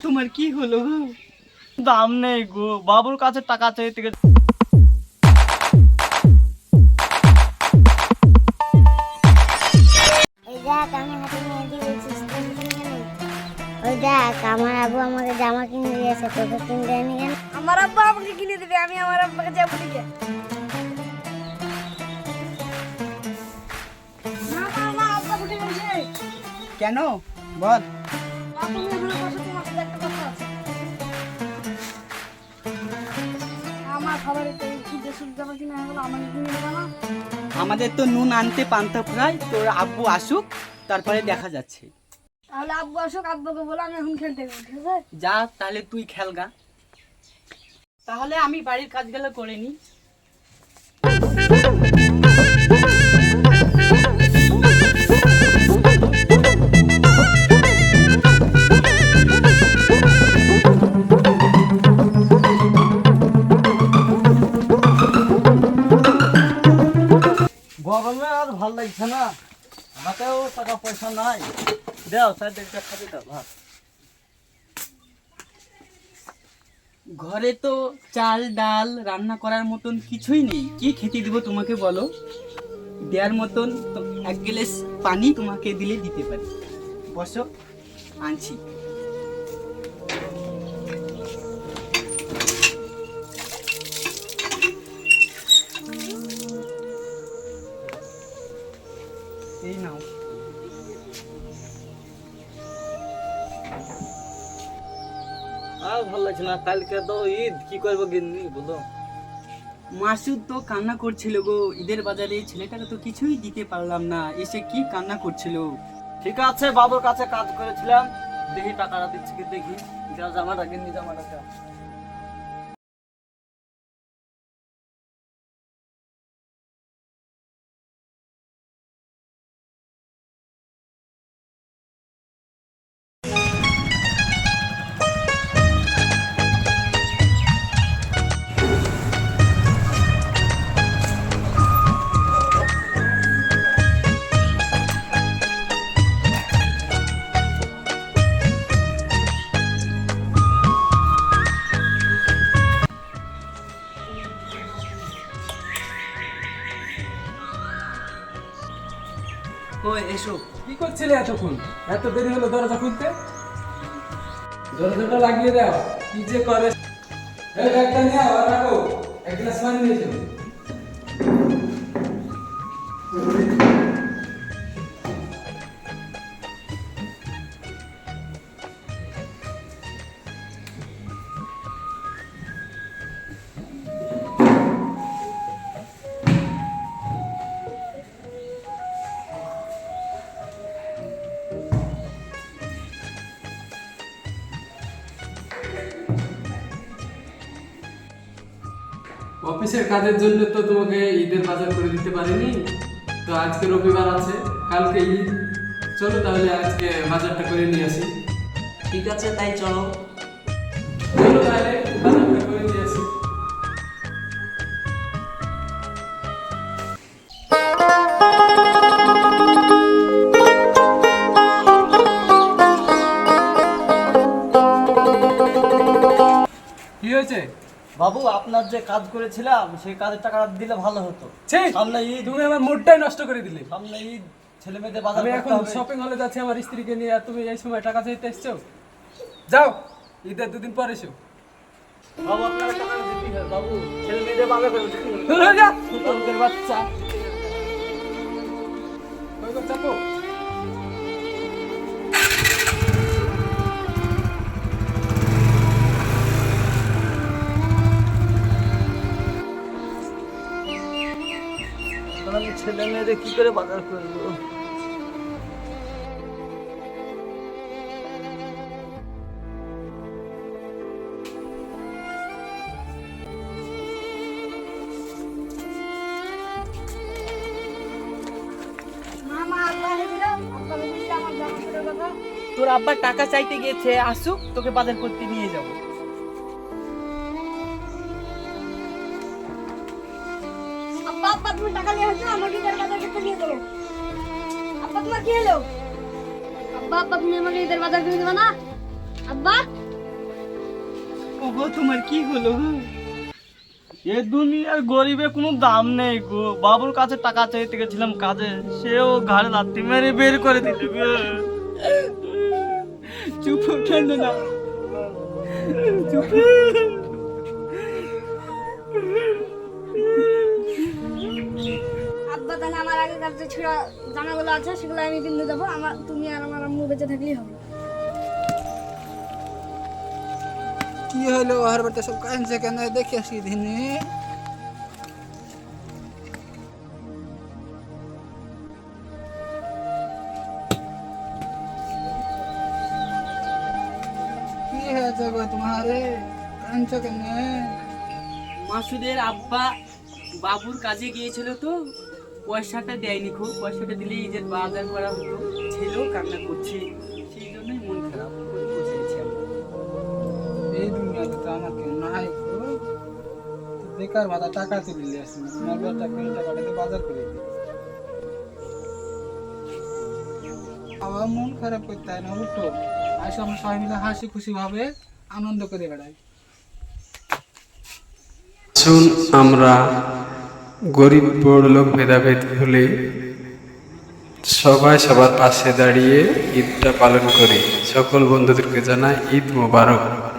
তোমার কি হলো? গো দাম নেই গো বাবুর কাছে টাকা চাইতে গেছে ওই দেখ আমি হাতে নিয়ে দিয়েছিস ওই দেখ আমার আবু আমাকে জামা কিনে দিয়েছে তোকে কিনে দেয়নি কেন আমার আব্বা আমাকে কিনে দেবে আমি আমার আব্বাকে যাব দিকে না না না আব্বা উঠে গেছে কেন? বল। আমার খাবারে তো কি যে সুখ জামা কিনে গেলো আমাকে কিনে দেবে না আমাদের তো নুন আনতে পান্তা ফ্রাই তোর আব্বু আসুক তারপরে দেখা যাচ্ছে। তাহলে আব্বু আসুক আব্বুকে বলো আমি এখন খেলতে গেলাম ঠিক আছে? যা তাহলে তুই খেল গা। তাহলে আমি বাড়ির কাজগুলো করে নি ভালো লাগছে না? হাতেও টাকা পয়সা নাই। দেও স্যার দেখতে খাবি দাও, ভাত। ঘরে তো চাল, ডাল রান্না করার মতন কিছুই নেই। কি খেতে দিব তোমাকে বলো? দেওয়ার মতন এক গ্লাস পানি তোমাকে দিলে দিতে পারি। বসো, আনছি। এই নাও। আর ভালো লাগছে না কালকে তো ঈদ কি করব গিন্নি বলো? মাসুদ তো কান্না করছিল গো ঈদের বাজারে ছেলেটাকে তো কিছুই দিতে পারলাম না এসে কি কান্না করছিল? ঠিক আছে বাবুর কাছে কাজ করেছিলাম দেখি টাকাটা দিচ্ছি কি দেখি যা জামাটা গিন্নি জামাটা ও এসো। কি করছিলে এতক্ষণ? এত দেরি হলো দরজা খুলতে? দরজাটা লাগিয়ে দাও। কি যে করে। এই ব্যাগটা নিয়ে আর রাখো। এক গ্লাস পানি নিয়ে অফিসের কাজের জন্য তো তোমাকে ঈদের বাজার করে দিতে পারিনি। তো আজকে রবিবার আছে কালকে ঈদ। চলো তাহলে আজকে বাজারটা করে নিয়ে আসি। ঠিক আছে তাই চলো। চলো বাবু আপনার যে কাজ করেছিলাম সেই কাজের টাকা দিলে ভালো হতো। ছি! সামনে ঈদ। তুমি আমার মুডটাই নষ্ট করে দিলে। সামনে ঈদ ছেলে মেয়েদের বাজার আমি এখন শপিং হলে যাচ্ছি আমার স্ত্রীকে নিয়ে আর তুমি এই সময় টাকা চাইতে এসছো? যাও ঈদের দুদিন পর এসো। বাবু আপনার টাকা দিতে হবে। বাবু ছেলে মেয়েদের বাজার হয়ে বাচ্চা। চাপো। ছেলে মেয়েদের কি করে বাজার করব? তোর আব্বা টাকা চাইতে গিয়েছে আসুক তোকে বাজার করতে নিয়ে যাব। আব্বা, তুমি টাকা নিয়ে আসছো আমাকে ঈদের বাজার করতে নিয়ে চলো আব্বা, তোমার কি হলো? আব্বা আব্বা, তুমি আমাকে ঈদের বাজার কিনে দেবে না? আব্বা? গো তোমার কি হলো? এ দুনিয়ার গরিবে কোনো দাম নেই গো। বাবুর কাছে টাকা চাইতে গেছিলাম কাজে, সেও ঘাড়ে লাত্তি মেরে বের করে দিল গো চুপ কেন না। চুপ। তাহলে আমার আগেকার যে ছেঁড়া জামাগুলো আছে সেগুলো আমি কিনতে যাব। আমার তুমি আর আমার আম্মু বেঁচে থাকলেই হবে। কি হলো? ওহার বেটা সব কাঁদছে কেন? দেখে আসি দিনে। কি হয়েছে গো তোমারে? কাঁদছো কেন? মাসুদের আব্বা বাবুর কাজে গিয়েছিল তো। পয়সাটা দেয়নি খুব। পয়সাটা দিলে এই যে বাজার করা হতো। ছিল কান্না করছে। সেই জন্যই মন খারাপ করে বসে আমরা। এই দুনিয়াতে তো আমার নাই বেকার ভাতা টাকা তুলে আসি বাজার করে দিই আবার মন খারাপ করতে হয় না আসো আমরা সবাই মিলে হাসি খুশি ভাবে আনন্দ করে বেড়াই। শুন আমরা গরিব, বড় লোক, ভেদাভেদ হলে সবাই সবার পাশে দাঁড়িয়ে ঈদটা পালন করে। সকল বন্ধুদেরকে জানাই ঈদ মোবারক।